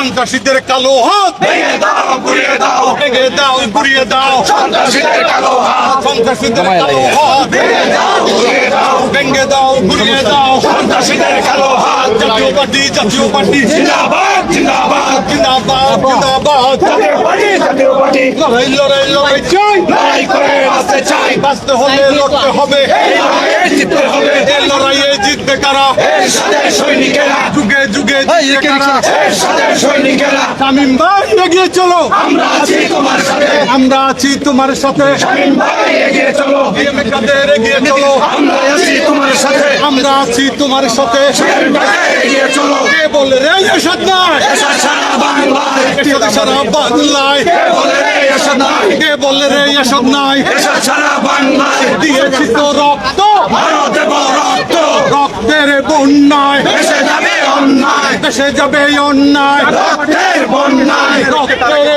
সন্ত্রাসীদের কালো হাত। ভেঙে দাও গুড়িয়ে দাও। ভেঙে দাও গুড়িয়ে দাও। সন্ত্রাসীদের কালো হাত। সন্ত্রাসীদের কালো হাত। ভেঙে দাও গুড়িয়ে দাও। ভেঙে দাও গুড়িয়ে দাও। সন্ত্রাসীদের কালো হাত। জাতীয় পার্টি জাতীয় পার্টি। জিন্দাবাদ জিন্দাবাদ। জিন্দাবাদ জিন্দাবাদ। জাতীয় পার্টি জাতীয় পার্টি। লড়াই লড়াই লড়াই। চাই লড়াই করে বাঁচতে চাই। বাঁচতে হলে লড়তে হবে। এই লড়াইয়ে জিততে হবে। এই লড়াইয়ে জিতবে কারা? সাথে সৈনিকেরা। শামিম ভাই এগিয়ে চলো। আমরা আছি তোমার সাথে। আমরা আছি তোমার সাথে। শামীম ভাই এগিয়ে চলো। এগিয়ে আমরা আছি তোমার সাথে। আমরা আছি তোমার সাথে। এগিয়ে চলো। কে বলে রে এসব নাই। এসব সারা বাংলায়। এসব সারা বাংলায়। কে বলে রে এসব নাই। কে বলে রে এসব নাই। সারা বাংলায়। দিয়েছি তো রক্ত। ভারতে বড় রক্ত। রক্তের বন্যায়। এসে যাবে অন্যায় ভেসে যাবে অন্যায়। রক্তের বন্যায়। রক্তের